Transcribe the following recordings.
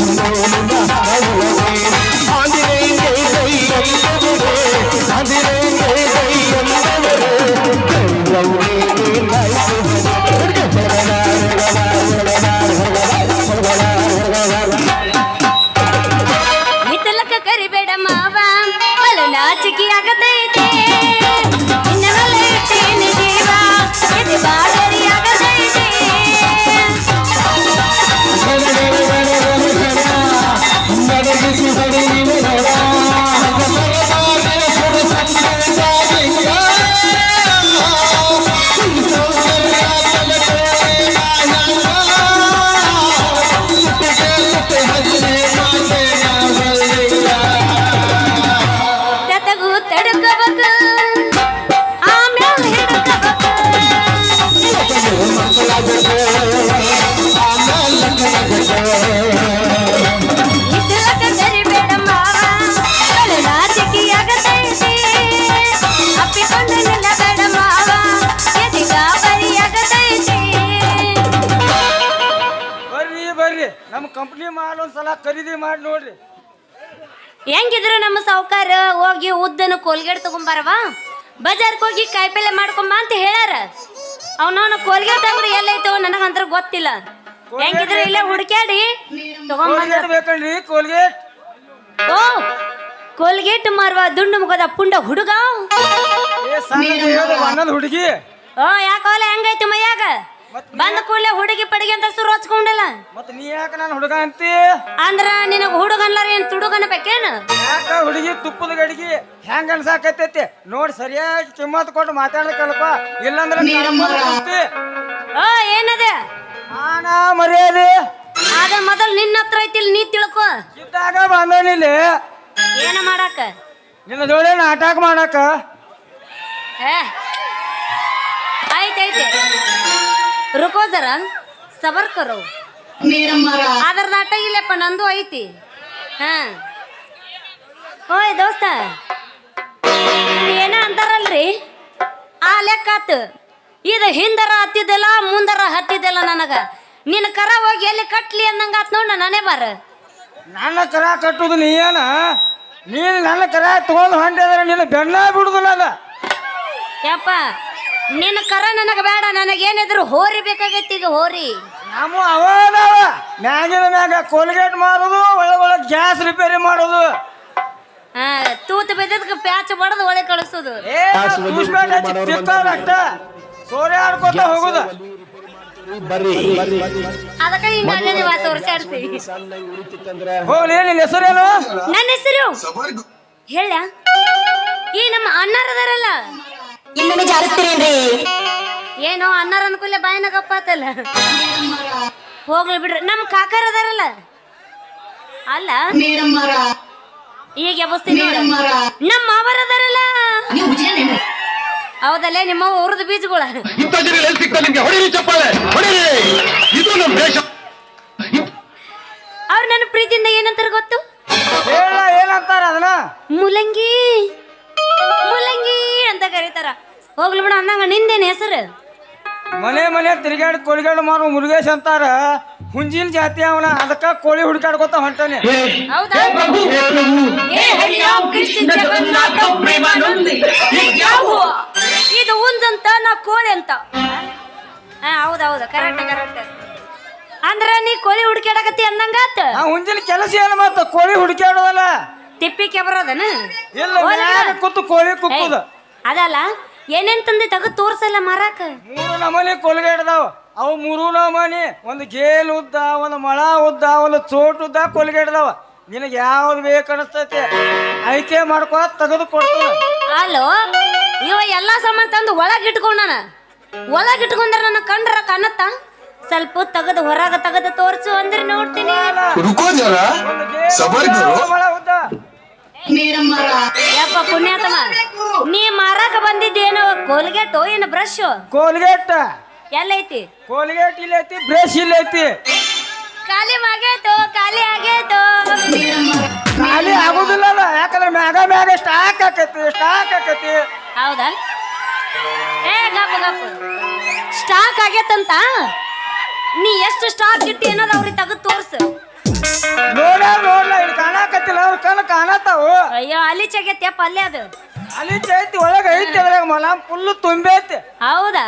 so ಖರೀದಿ ಮಾಡಿ ನೋಡ್ರಿ. ಹೆಂಗಿದ್ರು ನಮ್ಮ ಸಾವುಕಾರ ಹೋಗಿ ಉದ್ದನ ಕೋಲ್ಗೇಟ್ ತಗೊಂಬಾರವ ಬಜಾರ್ಗೆ ಹೋಗಿ ಕಾಯಿಪಲ್ಲೆ ಮಾಡ್ಕೊಂಬ ಅಂತ ಹೇಳ್ಯಾರ. ಅವನವನ ಕೋಲ್ಗೇಟ್ ಅಂದ್ರೆ ಎಲ್ಲೈತೋ ನನಗಂತ್ರ ಗೊತ್ತಿಲ್ಲ. ಹೆಂಗಿದ್ರು ಇಲ್ಲೇ ಹುಡ್ಕ್ಯಾಡಿ ತಗೊಂಬಂದ. ಕೋಲ್ಗೇಟ್ ಓ ಕೋಲ್ಗೇಟ್. ಮಾರುವ ದುಂಡು ಮುಗದ ಪುಂಡ ಹುಡುಗ. ಹುಡುಗಿ. ಓ ಯಾಕೋಲ ಹೆಂಗೈತಿ ಮೈಯಾಗ? ಬಂದ ಕೂಡಲೇ ಹುಡುಗಿ ಪಡಿಗೆ ಅಂತ ಸುರು ಹಚ್ಕೊಂಡಿಲ್ಲ? ಮತ್ ನೀ ಯಾಕೆ ನಾನು ಹುಡುಗ ಅಂತಿ? ಅಂದ್ರ ನಿನಗ ಹುಡುಗನ್ಲಾರ ಏನ್ ತುಡುಗನ ಬೇಕೇನು ಯಾಕ ಹುಡುಗಿ ತುಪ್ಪದ ಗಡಿಗೆ ಹೆಂಗ ಅನ್ಸಾಕತ್ತೈತಿ? ನೋಡಿ ಸರಿಯಾಗಿ ಕಿಮ್ಮತ್ ಕೊಟ್ಟು ಮಾತಾಡ್ಬೇಕಲ್ಪ ಇಲ್ಲಂದ್ರೆ. ಓ ಏನದೆ? ಮಾನ ಮರ್ಯಾದೆ. ಅದ ಮೊದಲ್ ನಿನ್ನ ಹತ್ರ ಐತಿ ನೀ ತಿಳ್ಕೊ. ಇದ್ದಾಗ ಬಂದನಿಲ್ಲಿ ಏನ ಮಾಡಾಕ? ನಿನ್ನ ಜೋಡಿ ನಾಟಕ ಮಾಡಾಕ. ಏ ಆಯ್ತೈತೆ ರುಕೋ ಜರ ಸಬರ್ ಕರೋ. ಅದರ ನಾಟ ಇಲ್ಲಪ್ಪ ನಂದು ಐತಿ. ಹಾ. ಓಯ್ ದೋಸ್ತ ಏನ ಅಂತಾರಲ್ರಿ? ಆ ಲೆಕ್ಕ ಆತು. ಇದು ಹಿಂದರ ಹತ್ತಿದ್ದಲ್ಲ ಮುಂದರ ಹತ್ತಿದ್ದಲ್ಲ ನನಗ. ನಿನ್ನ ಕರ ಹೋಗಿ ಎಲ್ಲಿ ಕಟ್ಲಿ ಅನ್ನಂಗ ಆತ್ ನೋಡ ನಾನೇ ಬಾರ. ನನ್ನ ಕರ ಕಟ್ಟುದು ನೀ ಏನ? ನೀನು ನನ್ನ ಕರ ತಗೊಂಡು ಹೊಂಟಿದ್ರೆ ನಿನ್ನ ಬೆನ್ನ ಬಿಡುದಿಲ್ಲ ಅದ. ಯಪ್ಪ ನಿನ್ನ ಕರ ನನಗ ಬೇಡ ನನಗೇನಿದ್ರು ಹೋರಿ ಬೇಕಾಗೈತಿ ಈಗ ಹೋರಿ. ನಾವು ಅವಾದವ ಮ್ಯಾಗಿನ ಮ್ಯಾಗ ಕೋಲ್ಗೇಟ್ ಮಾಡೋದು ಒಳಗೆ ಒಳಗೆ ಗ್ಯಾಸ್ ರಿಪೇರಿ ಮಾಡೋದು. ಆ, ತೂತು ಬೆದ್ದದಕ್ಕೆ ಪ್ಯಾಚ್ ಬಡದು ಒಳಗೆ ಕಳಿಸೋದು. ಏ ಅಷ್ಟ ಸೂರ್ಯ ಆಡ್ಕೊತ ಹೋಗುದ. ಬರ್ರಿ. ಅದಕ್ಕೆ ಹಿಂಗ ಅಲ್ಲೇ ವಾಸ ವರ್ಷಾಡ್ಸಿ ಹೋಗ್ಲಿ ನಿನ್ನ ಹೆಸರೇನು? ನನ್ನ ಹೆಸರು? ಹೇಳ ಈ ನಮ್ಮ ಅಣ್ಣರದಾರಲ್ಲ ಇನ್ನೊಮ್ಮೆ ಜಾರಿಸ್ತೀರೇನ್ರಿ? ಏನೋ ಅನ್ನಾರ ಅನ್ಕೂಲೆ ಬಾಯಿನ ಗಪ್ಪಾತಲ್ಲ ಹೋಗ್ಲಿ ಬಿಡ್ರಿ. ನಮ್ಮ ಕಾಕಾರ ಅದಾರಲ್ಲ. ಅಲ್ಲ? ಈಗ ಎಬ್ಬಸ್ತೀನಿ ನಮ್ಮ ಮಾವರ ಅದಾರಲ್ಲ. ಹೌದಲ್ಲೇ ನಿಮ್ಮ ಊರದ ಬೀಜಗಳ. ಇಂಥ ಮನೆ ಮನೆ ತಿರುಗಾಡಿ ಕೋಳಿಗಾಡು ಮಾರು ಮುರುಗೇಶ್ ಅಂತಾರ. ಹುಂಜಿನ ಜಾತಿ ಅವನ ಅದಕ್ಕ ಕೋಳಿ ಹುಡುಕಾಡ್ಕೋತ ಹೊಂಟಾನೆ. ಹೌದಾ? ಏ ಹರಿರಾಮ್ ಕೃಷ್ಣ ಜಗನ್ನಾಥ ಪ್ರೇಮಾನಂದಿ. ಯಾವ? ಇದು ಉಂದಂತ ನಾ ಕೋಳಿ ಅಂತ. ಹಾ ಹೌದ್ ಹೌದು ಕರೆಕ್ಟ್ ಕರೆಕ್ಟ್ ಅಂದ್ರ ನೀ ಕೋಳಿ ಹುಡುಕಾಡಕತ್ತಿ ಅನ್ನಂಗಾತ ಆ ಹುಂಜಿನ ಕೆಲಸ ಏನು ಮತ್ತ ಕೋಳಿ ಹುಡುಕಾಡೋದಲ್ಲ ತಿಪ್ಪಿ ಕೆಬರೋದನ ಇಲ್ಲ ಮ್ಯಾಗ ಕೂತು ಕೋಳಿ ಕುಕ್ಕುದ. ಅದಲ್ಲ ಏನೇನ್ ತಂದೆ ತಗದ್ ತೋರ್ಸಲ್ಲ ಮಾರಾಕ? ಮೂರು ನಮೂನಿ ಕೋಲ್ಗೇಟ್ ಅದಾವ ಅವು ಮೂರು ನಮೂನಿ. ಒಂದು ಗೇಲ್ ಉದ್ದ ಒಂದು ಮಳ ಉದ್ದ ಒಂದು ಚೋಟ್ ಉದ್ದ ಕೊಲ್ಗೆ ಅದಾವ ನಿನಗೆ ಯಾವ್ದು ಬೇಕು ಅನಿಸ್ತೈತಿ? ಆಯ್ಕೆ ಮಾಡ್ಕೋ ತೆಗೆದು ಕೊಡ್ತು ಅಲೋ ಇವ ಎಲ್ಲಾ ಸಾಮಾನು ತಂದು ಒಳಗ್ ಇಟ್ಕೊಂಡನ? ಒಳಗ್ ಇಟ್ಕೊಂಡ್ರ ನನ್ನ ಕಂಡ್ರ ಕನತ್ತ ಸ್ವಲ್ಪ ತೆಗೆದು ಹೊರಗ ತಗದು ತೋರ್ಸು ಅಂದ್ರೆ ನೋಡ್ತೀನಿ. ರುಕೋ ಜರ ಒಂದು ಗೇಲ್ ಸಬರ್ ಉದ್ದ, ಒಂದು ಮೊಳ ಉದ್ದ. ಮೇಡಮ್ ಮಾರ ಯಪ್ಪ ಪುಣ್ಯಾತಮ ನೀ ಮಾರಾಕ ಬಂದಿದ್ದೇನೋ ಕೋಲ್ಗೇಟು ಏನು ಬ್ರಷ್? ಕೋಲ್ಗೇಟ್. ಎಲ್ಲೈತಿ ಕೋಲ್ಗೇಟ್ ಇಲ್ಲ ಐತಿ ಬ್ರಷ್ ಇಲ್ಲ ಐತಿ. ಖಾಲಿ ಆಗೇತು ಖಾಲಿ ಆಗೇತು. ಖಾಲಿ ಆಗುದಿಲ್ಲ ಅದ ಯಾಕಂದ್ರೆ ಮ್ಯಾಗ ಮ್ಯಾಗ ಸ್ಟಾಕ್ ಆಕತಿ ಸ್ಟಾಕ್ ಆಕತಿ ಹೌದಾ? ಏ ಗಪ್ಪ ಗಪ್ಪ ಸ್ಟಾಕ್ ಆಗೇತಂತ? ನೀ ಎಷ್ಟು ಸ್ಟಾಕ್ ಇಟ್ಟಿ ಅನ್ನೋದು ಅವ್ರಿಗೆ ತೆಗೆದು ತೋರ್ಸು. ನೋಡ ನೋಡ್ಲ ಇಲ್ಲಿ ಕಾಣಕತ್ತಿಲ್ಲ ಅವ್ರ ಕಣ್ಣು ಕಾಣತಾವು ಅಯ್ಯೋ ಅಲ್ಲಿ ಚಗೈತೆಪ್ಪ ಅಲ್ಲೇ ಅದು. ಅಲ್ಲಿ ಚೈತಿ ಒಳಗ ಐತಿ ಅದ್ರಾಗ ಮೊಲ ಫುಲ್ ತುಂಬೈತಿ. ಹೌದಾ?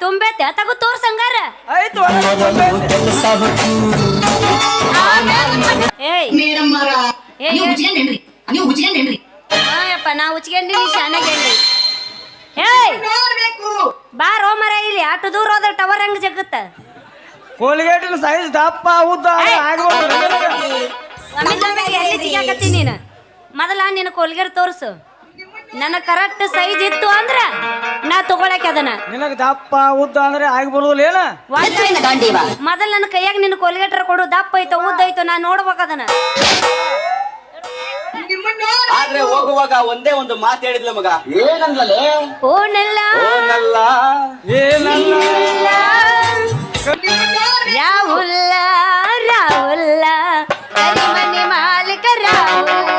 ತುಂಬೈತೆ ತಗೋ ತೋರ್ಸ್ ಹಂಗಾರ ಐತಿ ಒಳಗ ತುಂಬೈತಿ. ಏಯ್. ಏಯ್ ನೀವು ಉಜ್ಕೊಂಡೇನ್ರಿ ನಾ ಉಚ್ಕೊಂಡೀನಿ ಶಾನಾಗೇನ್ರಿ ಏಯ್. ಬಾರೋ ಮರ ಇಲ್ಲಿ ಅಷ್ಟು ದೂರ ಹೋದ್ರೆ ಟವರ್ ಹಂಗೆ ಜಗತ್ತ ಕೋಲ್ಗೇಟಿನ ಸೈಜ್ ದಪ್ಪ ಉದ್ದ ನೀನು? ಮೊದಲ ನಿನ್ನ ಕೋಲ್ಗೇಟ್ ತೋರಿಸು. ನನ್ನ ಕರೆಕ್ಟ್ ಸೈಜ್ ಇತ್ತು ಅಂದ್ರ ನಾ ತಗೊಳಕ್ ಅದನ್ನ. ನಿನಗೆ ದಪ್ಪ ಉದ್ದ ಅಂದ್ರೆ ಆಗಿ ಬರುದಿಲ್ಲ ಏನ? ಮೊದಲ ನನ್ನ ಕೈಯಾಗ ನಿನ್ನ ಕೋಲ್ಗೇಟರ್ ಕೊಡು ದಪ್ಪ ಐತೋ ಉದ್ದ ಐತೋ ನಾ ನೋಡ್ಬೇಕ ಅದನ್ನ. ಆದ್ರೆ ಹೋಗುವಾಗ ಒಂದೇ ಒಂದು ಮಾತು ಹೇಳಿದ್ಲ ಮಗ. ಏನಂದ್ಲೇ ಓನಲ್ಲ. ಓನಲ್ಲ. ಏನಲ್ಲ. ರಾಹುಲ್ಲ ರಾಹುಲ್ಲ. ಮನೆ ಮಾಲೀಕ ರಾಹುಲ್ಲ.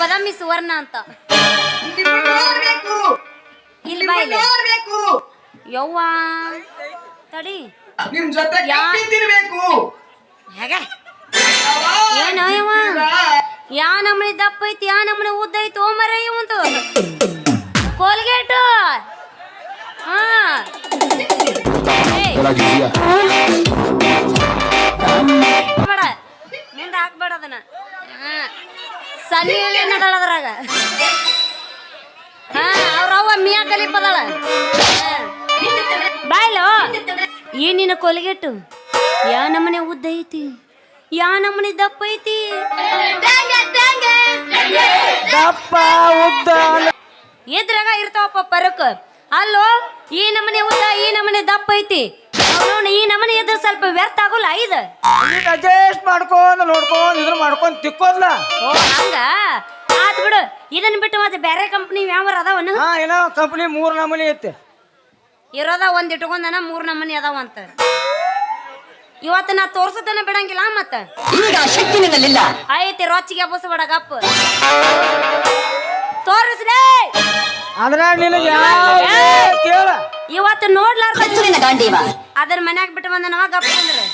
ಬದಾಮಿ ಸುವರ್ಣ ಅಂತ. ಇಲ್ಲಿ ಬಾಯಿಲೆ. ಯವ್ವಾ. ತಡಿ. ನಿಮ್ ಜೊತೆ ಯಾ- ಕಪ್ಪಿ ತಿನ್ಬೇಕು ಹೇಗ? ಏನು ಯಾ ನಮನಿ ದಪ್ಪ ಐತಿ ಯಾ ನಮನಿ ಉದ್ದ ಐತಿ ಓಮರ ಇವಂದು. ಕೋಲ್ಗೇಟು. ಹಾ. ಏಯ್, ಹಾಕ್ಬೇಡ. ನಿಂದ ಹಾಕ್ಬೇಡ ಅದನ್ನ. ಹಾ. ಸನ್ನಿ ಅಲ್ಲಿ ಏನದಾಳ ಅದ್ರಾಗ. ಹಾ ಅವ್ರ ಮಿಯಾ ಕಲಿಪದಾಳ. ಹಾ. ಬಾಯ್ಲೋ. ಈ ನಿನ್ನ ಕೊಲ್ಗೆಟ್ಟು ಯಾ ನಮ್ಮನೆ ಉದ್ದ ಐತಿ? ಯಾ ನಮ್ಮನೆ ದಪ್ಪ ಐತಿ? ದಪ್ಪ ಉದ್ದ ಎದ್ರಾಗ ಇದ್ರಾಗ ಇರ್ತಾವಪ್ಪ ಪರಕ್. ಅಲ್ಲೋ ಈ ನಮ್ಮನೆ ಉದ್ದ ಈ ನಮ್ಮನೆ ದಪ್ಪ ಐತಿ. ಈ ನಮ್ಮನೆ ಎದ್ರ ಸ್ವಲ್ಪ ವ್ಯರ್ಥ ಆಗೋಲ್ಲ ಐದು? ಅಡ್ಜಸ್ಟ್ ಮಾಡ್ಕೊಂಡು ನೋಡ್ಕೊಂಡು ಇದ್ರ ಮಾಡ್ಕೊಂಡು ತಿಕ್ಕೋದ್ಲ. ಓ ಹಂಗ? ಆತ್ ಬಿಡು. ಇದನ್ನ ಬಿಟ್ಟು ಮತ್ತೆ ಬೇರೆ ಕಂಪ್ನಿ ಯಾವ ಅದಾವನು? ಹಾ ಏನೋ ಕಂಪ್ನಿ ಮೂರ್ ನಮೂನಿ ಐತಿ. ಇರೋದ ಒಂದು ಇಟ್ಕೊಂಡನ ಮೂರು ನಮನಿ ಅದಾವ ಅಂತ. ಇವತ್ತು ನಾ ತೋರ್ಸತನ ಬಿಡಂಗಿಲ್ಲ ಮತ್ತ. ಈಗ ಶಕ್ತಿ ನಿನ್ನಲ್ಲಿಲ್ಲ. ಐತಿ ರೊಚ್ಚಿಗೆ ಬಸಬೇಡ ಗಪ್ಪ. ತೋರಿಸ್ಲೇ. ಅದ್ರ ನಿನಗೆ ಯಾವ ಕೇಳ. ಇವತ್ತು ನೋಡ್ಲಾರ್ದ ಕಚ್ಚುವಿನ ಗಾಂಡೀವ ಅದನ್ನ ಮನ್ಯಾಗ ಬಿಟ್ಟು ಬಂದನವ ಗಪ್ಪ ಅಂದ್ರೆ.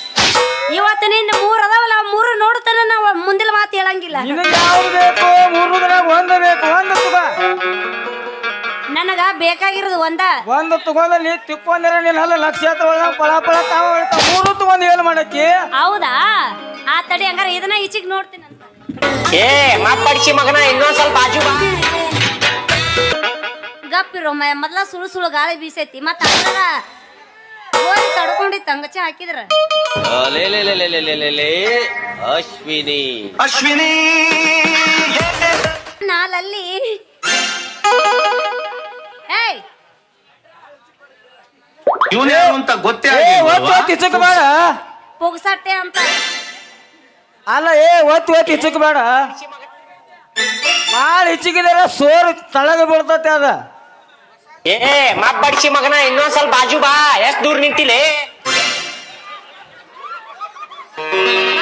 ಇವತ್ತು ನಿಂದ ಮೂರು ಅದಾವಲ್ಲ ಆ ಮೂರು ನೋಡ್ತಾನ ನಾವು ಮುಂದಿನ ಮಾತು ಹೇಳಂಗಿಲ್ಲ. ನಿನಗೆ ಯಾವ್ದು ಬೇಕು ಮೂರು ಒಂದು ಬೇಕು ಒಂದು ನನಗ ಬೇಕಾಗಿರೋದು ಒಂದ. ಒಂದು ತಗೊಂಡ ನೀ ತಿಕ್ಕೊಂಡ್ರೆ ನೀನ್ ಅಲ್ಲ ಲಕ್ಷ ತಗೊಳ್ಳ ಪಳ ಪಳ ತಾವ ಹೊಡಿತಾವ. ಮೂರು ತಗೊಂಡ್ ಏನ್ ಮಾಡಕ್ಕಿ? ಹೌದಾ? ಆ ತಡಿ ಹಂಗಾರ ಇದನ್ನ ಈಚಿಗೆ ನೋಡ್ತೀನಿ ಅಂತ. ಏ ಮಾತಾಡ್ಸಿ ಮಗನ ಇನ್ನೊಂದ್ ಸ್ವಲ್ಪ ಬಾಜು ಬಾ. ಗಪ್ಪಿರೋ ಮ ಮೊದ್ಲ ಸುಳು ಸುಳು ಗಾಳಿ ಬೀಸೈತಿ ಮತ್ತ ಅದ್ರ ಗೋರಿ ತಡ್ಕೊಂಡಿತ್ತು ತಂಗಚ ಹಾಕಿದ್ರ. ಲೇ ಲೇ ಲೇ ಲೇ ಲೇ ಲೇ ಲೇ ಲೇ ಅಶ್ವಿನಿ. ಅಶ್ವಿನಿ ನಾಲಲ್ಲಿ ಏಯ್! ಇವನೇ ಅಂತ ಗೊತ್ತೇ ಏ ಒತ್ತು ಆಗಿಲ್ವಲ್ವಾ? ಒತ್ತು ಇಚ್ಚಕ್ ಬೇಡ. ಪುಗ್ಸಟ್ಟೆ ಅಂತ. ಅಲ್ಲ ಏ ಒತ್ತು ಒತ್ತು ಇಚ್ಚಕ್ ಬೇಡ. ಭಾಳ ಇಚ್ಚಿಗಿದಾರ ಸೋರ್ ತಳಗ ಬೀಳ್ತತೆ ಅದ. ಏ ಮಾತಾಡ್ಸಿ ಮಗನ ಇನ್ನೊಂದ್ ಸ್ವಲ್ಪ ಬಾಜು ಬಾ ಎಷ್ಟ್ ದೂರ ನಿಂತಿಲೆ?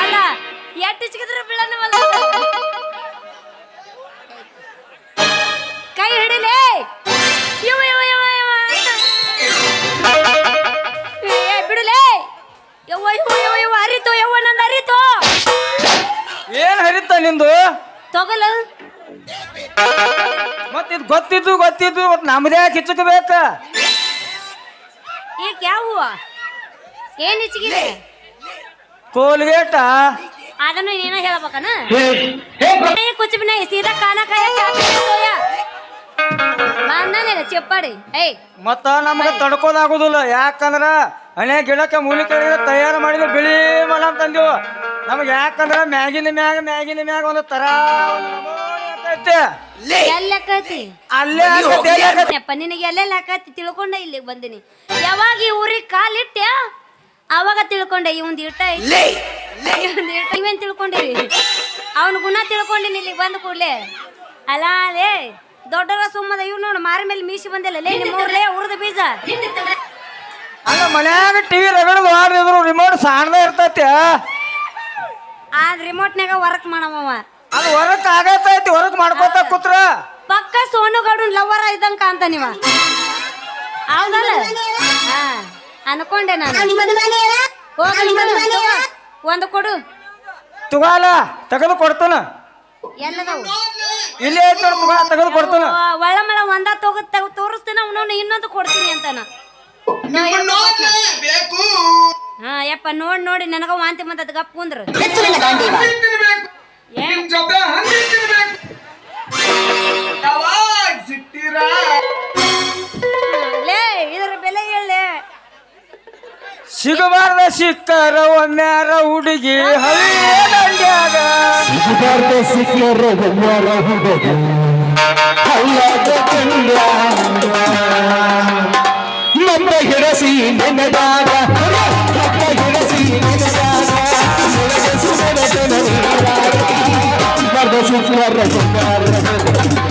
ಅಲ್ಲ ಎಟ್ಟು ಚಿಕ್ಕಿದ್ರೆ ಬೀಳನವಲ್ಲ ಕೈ ಹಿಡಿಲೇ ಯವ್ವ ಏ ಬಿಡುಲೇ. ಅರಿತು ನನ್ನ ಅರಿತು ಏನ್ ಹರಿತ ನಿಂದು? ತಗೊಲ. ಮತ್ ಇದು ಗೊತ್ತಿದ್ದು ಗೊತ್ತಿದ್ದು ಒಟ್ ನಮ್ದೇ ಕಿಚ್ಚಕ್ ಏನು ಏಕ್ ಕೋಲ್ಗೆಟ ಅದನ್ನು ಹೆಚ್ಚಿಗಿದೆ ಕೋಲ್ಗೇಟ ಅದನ್ನು ನೀನ ಹೇಳ್ಬೇಕನ? ಕುಚ್ಚುಬಿನ ಸೀದಾ ಕಾನ ಕಾಯ ಚೆಪ್ಪಾಡಿ ಏಯ್. ಮತ್ತ ನಮಗೆ ತಡ್ಕೋದಾಗುದಿಲ್ಲ ಯಾಕಂದ್ರ ಹಣೆ ಗಿಡಕ್ಕೆ ಮೂಲಿಕೆಗಳಿಗೆ ತಯಾರು ಮಾಡಿದ ಬಿಳಿ ಮಲ ತಂದಿವ ನಮಗೆ ಯಾಕಂದ್ರ ಮ್ಯಾಗಿನ ಮ್ಯಾಗ ಮ್ಯಾಗಿನ ಮ್ಯಾಗ ಒಂದು ತರ. ಎಲ್ಲ ಕತಿ ಅಲ್ಲೇ ನಿನಗೆ ಎಲ್ಲೆಲ್ಲ ಹಾಕತ್ತಿ ತಿಳ್ಕೊಂಡ ಇಲ್ಲಿಗೆ ಬಂದಿನಿ. ಯಾವಾಗ ಈ ಊರಿಗೆ ಕಾಲಿಟ್ಟೆ ಅವಾಗ ತಿಳ್ಕೊಂಡೆ ಈ ಇಟ್ಟ. ಇವಂದ್ ಇಟ್ಟ ಇವೇನ್ ತಿಳ್ಕೊಂಡಿರಿ? ಅವನ ಗುಣ ತಿಳ್ಕೊಂಡಿನಿ ಇಲ್ಲಿಗೆ ಬಂದ ಕೂಡಲೇ. ಅಲ್ಲ ಲೇ. ದೊಡ್ಡರ ಸುಮ್ಮದ ಇವ್ ನೋಡು ಮಾರಿ ಮೇಲೆ ಮೀಸಿ ಬಂದಿಲ್ಲ. ಲೇ ನಿಮ್ಮ ಊರ್ಲೇ ಉರ್ದ ಬೀಜ. ಅಲ್ಲ ಮನ್ಯಾಗ ಟಿವಿ ರಗಡದು ಮಾಡಿದ್ರು ರಿಮೋಟ್ ಸಾಣದ ಇರ್ತೈತಿ. ಆ ರಿಮೋಟ್ನಾಗ ವರ್ಕ್ ಮಾಡವ ಅದು ಹೊರಕ್ ಆಗತೈತಿ ಹೊರಕ್ ಮಾಡ್ಕೋತ ಕೂತ್ರ. ಪಕ್ಕ ಸೋನುಗೌಡ ಲವರ ಇದ್ದಂಗ ಕಾಂತ ನೀವ ಹೌದಲ್ಲ? ಹಾ ಅನ್ಕೊಂಡೆ ನಾನು. ತಗೋ. ಒಂದು ಕೊಡು. ತುಗಾಲ ತಗದು ಕೊಡ್ತಾನ. ಎಲ್ಲದವು. ಇಲ್ಲೇ ಐತಿ ನೋಡ್ ತುಗಾ ತೆಗೆದು ಕೊಡ್ತಾನ. ಒಂದ ತಗೋ ತೋರಿಸ್ತೇನೆ ಇನ್ನೊಂದು ಕೊಡ್ತೀನಿ ಅಂತಾನ. ಬೇಕು. ಹಾ ಯಪ್ಪ ನೋಡ್ ನೋಡಿ ನನಗ ವಾಂತಿ ಬಂದದ ಗಪ್ ಕುಂದ್ರ. ತಿನ್ಬೇಕು ಏ ನಿಮ್ ಜೊತೆ ಹಂದಿ ತಿನ್ಬೇಕು ಯಾವಾಗ ಸಿಗ್ತೀರಾ ಲೇ ಇದರ ಬೆಲೆ ಹೇಳಿ ಸಿಗಬಾರ್ದ ಸಿಕ್ಕರ ಒಮ್ಮ್ಯಾರ ಹುಡುಗಿ ಹಳ್ಳಿಯ ದಂಡ್ಯಾಗ ಸಿಗಬಾರ್ದ ಸಿಕ್ಕರ ಒಮ್ಮಾರ ಹುಡುಗ ಹಳ್ಳದ ಕಂಡ್ಯಾಗ ನಮ್ಮ ಹಿಡಸಿ ನೆನದಾಗ, ನಮ್ಮ ಹಿಡಸಿ ನೆನದಾಗ. ಸಿಗಬಾರ್ದ ಸಿಕ್ಕರ ಹುಡುಗ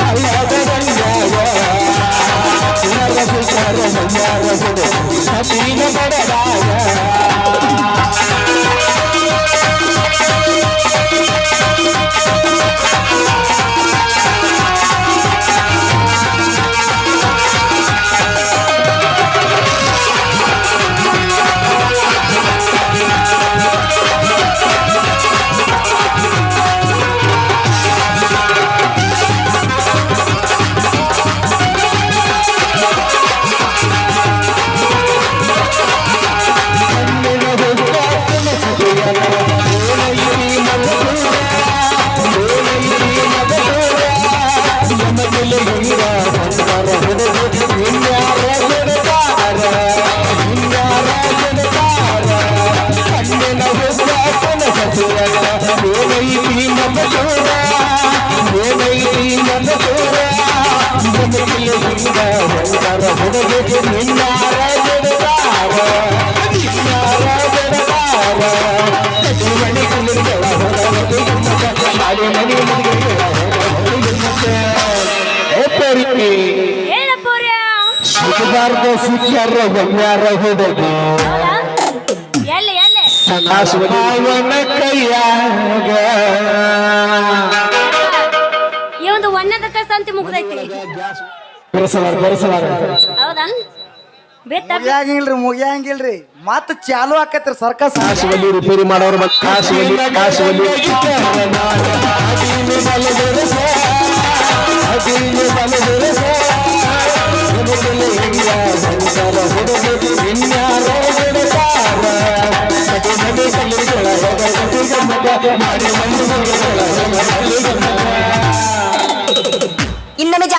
ಹಳ್ಳದ ಹುಡುಗ ಸತೀನ ಬಡದಾಗ ಸಿಗಬಾರ್ದ ಸಿಕ್ಕರ ಒಮ್ಮ್ಯಾರ ಹುಡುಗಿ ಹೌದಾ? ಎಲ್ಲಿ ಎಲ್ಲಿ? ಅವನ ಕೈಯಾಗ. ಈ ಒಂದು ಸಂತಿ ಮುಗ್ದೈತಿ. ಬರಸಲಾರ ಬರಸಲಾರ. ಹೌದಾ? ಬೆತ್ತ ಮುಗಿಯಂಗಿಲ್ರಿ ಮುಗಿಯಂಗಿಲ್ರಿ. ಮತ್ತ ಚಾಲು ಆಕತ್ರಿ ಸರ್ಕಸ್. ಕಾಸುವಲ್ಲಿ ರಿಪೇರಿ ಮಾಡೋರು ಮತ್ತೆ ಜಾ ಇನ್ನೊಮ್ಮೆ ಜಾ-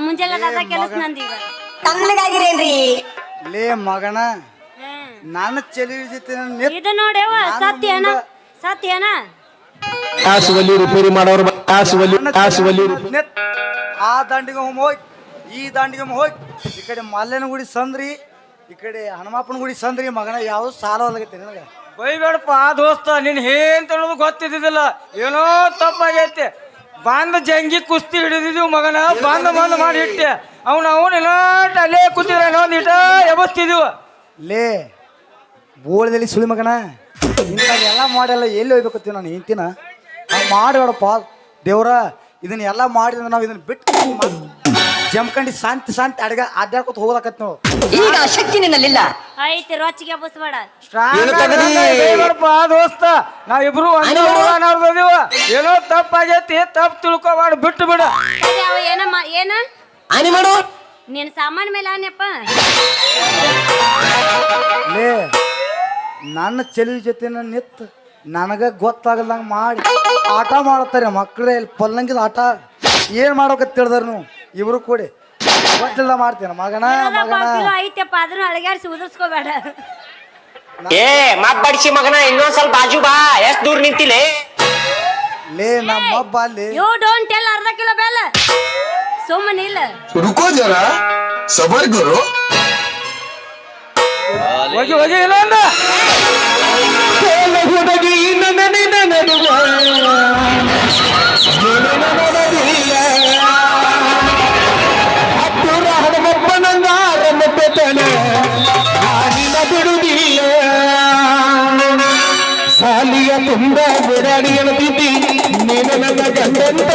ಮುಂಜಾನೆ ಅದ ಕೆಲಸ ನಂದೀಗ ತಣ್ಣಗಾಗಿರೇನ್ರಿ ಲೇ ಮಗನ ಹ್ಮ್. ನಾನು ಚೆಲಿ ನಿತ್ ಇದು ನೋಡ್ಯವ ನಾನು ಸತ್ಯನ ಸತ್ಯನ ಕಾಸುವಲ್ಲಿ ರಿಪೇರಿ ಮಾಡೋರು ಮತ್ತೆ ಕಾಸುವಲ್ಲಿ ಕಾಸುವಲ್ಲಿ ನಿತ್ ಆ ದಾಂಡಿಗೆ ಹೋಗಿ ಈ ದಾಂಡಿಗೆ ಹೋಗಿ ಈ ಕಡೆ ಮಲ್ಲೆನ ಗುಡಿ ಸಂದ್ರಿ ಈ ಕಡೆ ಹನುಮಪ್ಪನ ಗುಡಿ ಸಂದ್ರಿ ಮಗನ ಯಾವ ಸಾಲ ಹೊಲಗೈತೆ ನನಗೆ? ಬೈಬೇಡಪ್ಪ ದೋಸ್ತ ನಿನ್ ಏನ್ ಅನ್ನೋದು ಗೊತ್ತಿದ್ದಿಲ್ಲ ಏನೋ ತಪ್ಪಾಗೈತೆ. ಬಂದ ಜಂಗಿ ಕುಸ್ತಿ ಹಿಡಿದಿದ್ದೀವಿ ಮಗನ ಬಾಂಧ ಬಂದ್ ಮಾಡಿ ಇಟ್ಟೆ ಅವನ ಅವನ ಅಲ್ಲೇ ಕೂತಿದ್ರ ಒಂದು ಇಟ ಎಬಸ್ತಿದೀವ ಲೇ, ಬೋಳದಲ್ಲಿ ಸುಳಿ ಮಗನ. ಎಲ್ಲ ಮಾಡಲ್ಲ ಎಲ್ಲಿ ಹೋಗ್ಬೇಕತ್ತೀವಿ ನಾನು ಮಾಡಿ ಮಾಡಬೇಡಪ್ಪ ದೇವ್ರ ಇದನ್ನ ಎಲ್ಲ ಮಾಡಿದ್ರೆ ನಾವು ಇದನ್ನ ಬಿಟ್ಟು ಜಮ್ಕಂಡಿ ಶಾಂತಿ ಶಾಂತಿ ಅಡಗ ಅಡ್ಡಾಡ್ಕೊತ ಹೋಗಲಕತ್ತ ನಾವು ಈಗ ಆ ಶಕ್ತಿ ನಿನ್ನಲ್ಲಿಲ್ಲ. ಐತಿ ರೊಚ್ಚಿಗೆ ಬಸ್ಬೇಡ ಆ ದೋಸ್ತ ನಾವಿಬ್ರು ಒಂದೇ ನೋಡ್ದೀವ ಏನೋ ತಪ್ಪಾಗೈತಿ ತಪ್ಪು ತಿಳ್ಕೊಬಾರ್ದು ಬಿಟ್ಟು ಬಿಡ. ಸರಿ, ಅವ ಏನ ಮಾ- ಏನ? ಆನಿ ಮಾಡು. ನೀನ್ ಸಾಮಾನ್ ಮೇಲೆ ಆನ್ಯಪ್ಪ ಲೇ ನನ್ನ ಚೆಲ್ಲಿ ಜೊತೆ ನಿತ್ತು ನನಗ ಗೊತ್ತಾಗಲ್ದಂಗ ಮಾಡಿ ಆಟ ಮಾಡ್ತಾರೆ ಮಕ್ಕಳೇ ಇಲ್ಲಿ ಪಲ್ಲಂಗಿದ ಆಟ. ಏನ್ ಮಾಡ್ಬೇಕಂತ ತಿಳಿದಾರ ನೀವು? ಇವರು ಕೂಡಿ. ಗೊತ್ತಿಲ್ಲ ಮಾಡ್ತೀನಿ ಮಗನ ಮಗನ. ಐತೆಪ್ಪ ಅದನ್ನ ಅಳಗ್ಯಾಡ್ಸಿ ಉದುರ್ಸ್ಕೋಬೇಡ. ಏ ಮಾತ್ ಬಡಿಸಿ ಮಗನ ಇನ್ನೊಂದ್ ಸ್ವಲ್ಪ ಬಾಜು ಬಾ ಎಷ್ಟ್ ದೂರ ನಿಂತಿಲೆ? ಲೇ ನಮ್ಮ ಹಬ್ಬ ಅಲ್ಲಿ. ಡೋಂಟ್ ಟೆಲ್ ಅರ್ಧ ಕಿಲೋ ಬೇಲ. ಸುಮ್ಮನೆ ಇಲ್ಲ ರುಕೋ ಜರ ಸಬರ್ ಗುರು ಹೋಗಿ ಹೋಗಿ ಇಲ್ಲ ಅಂದ. ಹುಡುಗಿ ನನ್ನ ತುಂಬ ಬಿಡಾಡಿ ಎಳದಿದ್ದಿ ನೀನು ನನ್ನ ಗಂಡಂತ.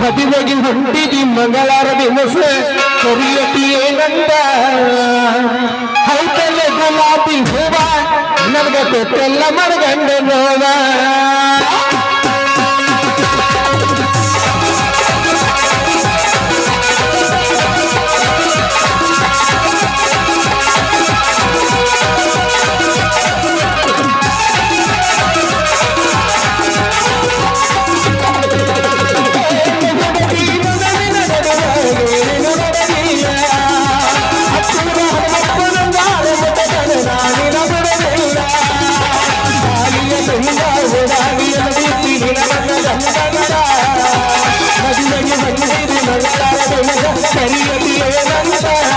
ಮದುವೆಗೆ ಹೊಂಟಿದಿ ಮಂಗಳಾರ ದಿವಸ ಕರಿಯತಿ ಏನಂದ ಹೈತಲ್ಲ ಗುಲಾಬಿ ಹೂವ, ನನಗೆ ತೊಟ್ಟೆಲ್ಲ ಮರಗಂಡ ನೋವ ಮದುವೆಯ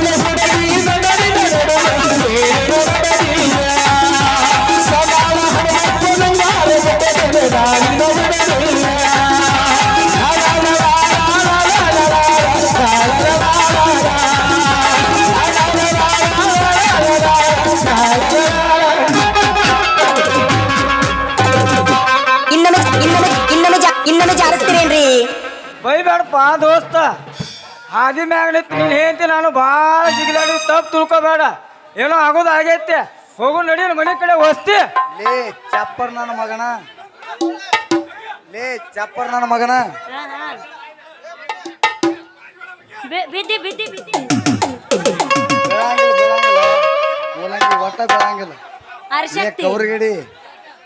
ಇನ್ನೊಮ್ಮೆ ಬೈಬೇಡಪ್ಪ ದೋಸ್ತ. ಹಾದಿ ಮ್ಯಾಗ ನಿಂತು ನೀನು ಹೇಳ್ತಿ ನಾನು ಭಾಳ ಜಿಗಿಲಾಡಿ ತಪ್ಪು ತಿಳ್ಕೊಬೇಡ. ಏನೋ ಆಗೋದು ಆಗೈತೆ ಹೋಗು ನಡಿ ಮನೆ ಕಡೆ ಹೊಸ್ತಿ ಲೇ ಚಪ್ಪರ್ ನನ್ನ ಮಗನ. ಲೇ ಚಪ್ಪರ್ ನನ್ನ ಮಗನ. ಬಿ- ಬಿದ್ದಿ ಬಿದ್ದಿ ಬಿದ್ದಿ. ಮೂಲಂಗಿ ಒಟ್ಟ ಬೆಳಂಗಿಲ್ಲ. ಲೇ ಅರ್ಶಕ್ತಿ ಕೌರ್ಗಿಡಿ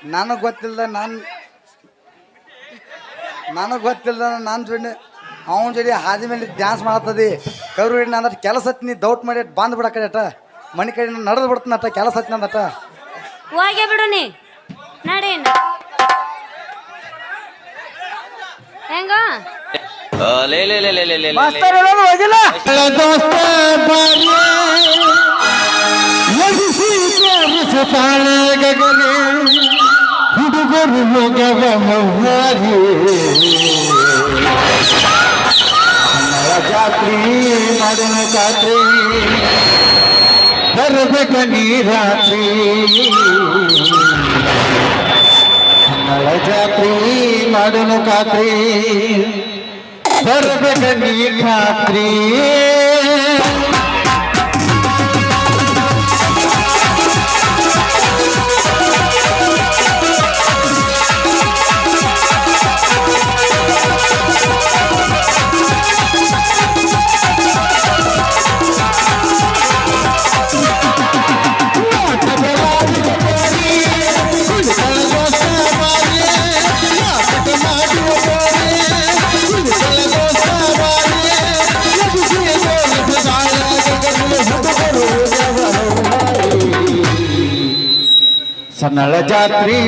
ನನಗೆ ಗೊತ್ತಿಲ್ಲದ ನಾನು ನನಗೆ ಗೊತ್ತಿಲ್ಲದ ನನ್ನ ಜೋಡಿ ಅವನ ಜೋಡಿ ಹಾದಿ ಮೇಲೆ ಡ್ಯಾನ್ಸ್ ಮಾಡತ್ತದಿ ಕರು ಹಿಡಿನ ಅಂದ್ರೆ ಕೆಲಸ ಹತ್ತಿ ದೌಟ್ ಮಾಡಿ ಬಂದ್ ಬಿಡ ಕಡೆ ಅಟ ಮನೆ ಕಡೆ ನಡೆದು ಬಿಡ್ತೀನಿ ಅಟ ಕೆಲಸ ಹತ್ತಿ ಅಂದಟ ಹೋಗೇ ಬಿಡು ನೀ ನಡೀನ ಹೆಂಗ ಮಾಸ್ತರ್ ಹೇಳೋದು ಹೋಗಿಲ್ಲ ದೋಸ್ತ ಬಾರ್ಯ ಎದಿಸಿ ತೋರಿಸುತ್ತಾಳೆ ಗಗನೆ ಹುಡುಗರು ಹೋಗವ ಮೌಹಾರಿ रात्रि मरण कात्री सर्वगणी रात्रि। नल जात्री मरण कात्री सर्वगणी खात्री ಬರ್ಬೇಕ ನೀ